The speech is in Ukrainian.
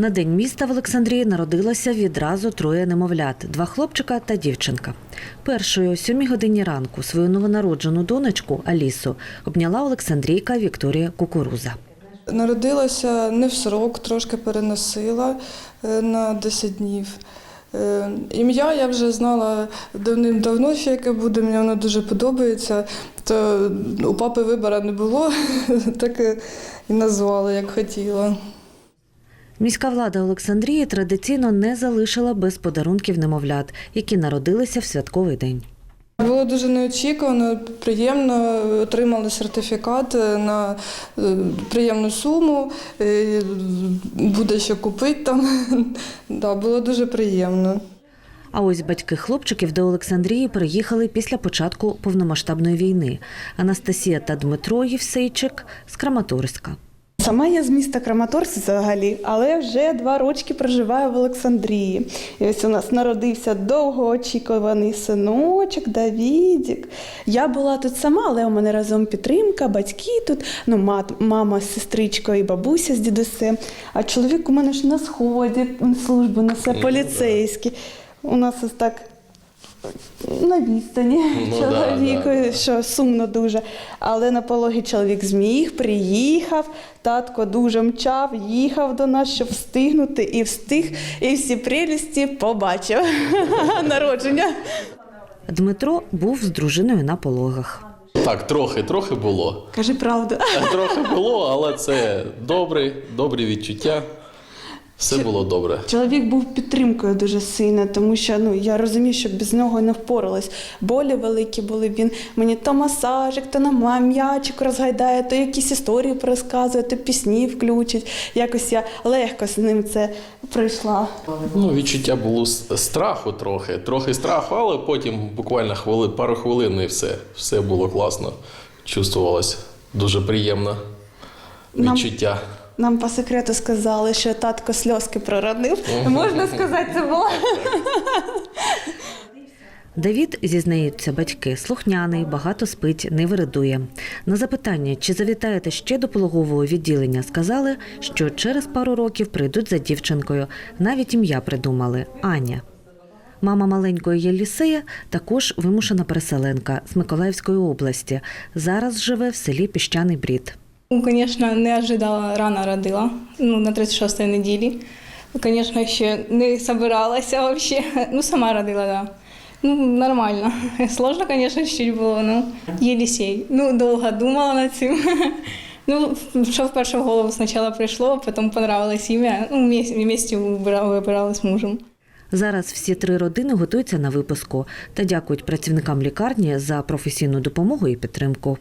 На день міста в Олександрії народилося відразу троє немовлят: два хлопчика та дівчинка. Першою о сьомій годині ранку свою новонароджену донечку Алісу обняла Олександрійка Вікторія Кукуруза. Народилася не в срок, трошки переносила е, на 10 днів. Е, Ім'я я вже знала давним-давно, що яке буде, мені воно дуже подобається. То у папи вибору не було, так і- і назвала, як хотіла. Міська влада Олександрії традиційно не залишила без подарунків немовлят, які народилися в святковий день. Було дуже неочікувано, приємно, отримали сертифікат на е, приємну суму, е, буде що купити там. Да, було дуже приємно. А ось батьки хлопчиків до Олександрії приїхали після початку повномасштабної війни. Анастасія та Дмитро Євсейчик з Краматорська. Сама я з міста Краматорськ взагалі, але вже два рочки проживаю в Олександрії. І ось у нас народився довгоочікуваний синочок Давідік. Я була тут сама, але у мене разом підтримка, батьки тут, ну, мат- мама з сестричкою і бабуся з дідусем. А чоловік у мене ж на сході службу несе поліцейський. У нас ось так на відстані Ну, чоловіку, да, да. що сумно дуже. Але на пологі чоловік зміг, приїхав, татко дуже мчав, їхав до нас, щоб встигнути, і встиг, і всі прелісті побачив народження. Дмитро був з дружиною на пологах. Так, трохи, трохи було. Кажи правду. Трохи було, але це добре, добрі відчуття. Все було добре. Чоловік був підтримкою дуже сильно, тому що ну я розумію, що без нього не впоралась. Болі великі були. Він мені то масажик, то на м'ячик розгайдає, то якісь історії розказує, то пісні включить. Якось я легко з ним це пройшла. Ну, відчуття було страху трохи, трохи страху, але потім буквально хвили, пару хвилин і все. Все було класно. Чувствувалось дуже приємно відчуття. Нам по секрету сказали, що татко сльозки проронив. Можна сказати, це було. Давід, зізнаються батьки, слухняний, багато спить, не виридує. На запитання, чи завітаєте ще до пологового відділення, сказали, що через пару років прийдуть за дівчинкою. Навіть ім'я придумали Аня. Мама маленької Єлісея також вимушена переселенка з Миколаївської області. Зараз живе в селі Піщаний Брід. Ну, Звісно, не ожидала, рано родила, ну, на 36-й неділі. Звісно, ще не собиралася взагалі. Ну, сама родила, так. Да. Ну, нормально. Сложно, звісно, чуть було, ну, Єлісей. Ну, довго думала над цим. Ну, що в голову спочатку прийшло, потім понравилось ім'я. Ну, вибирали, вибирали з мужем. Зараз всі три родини готуються на випуску та дякують працівникам лікарні за професійну допомогу і підтримку.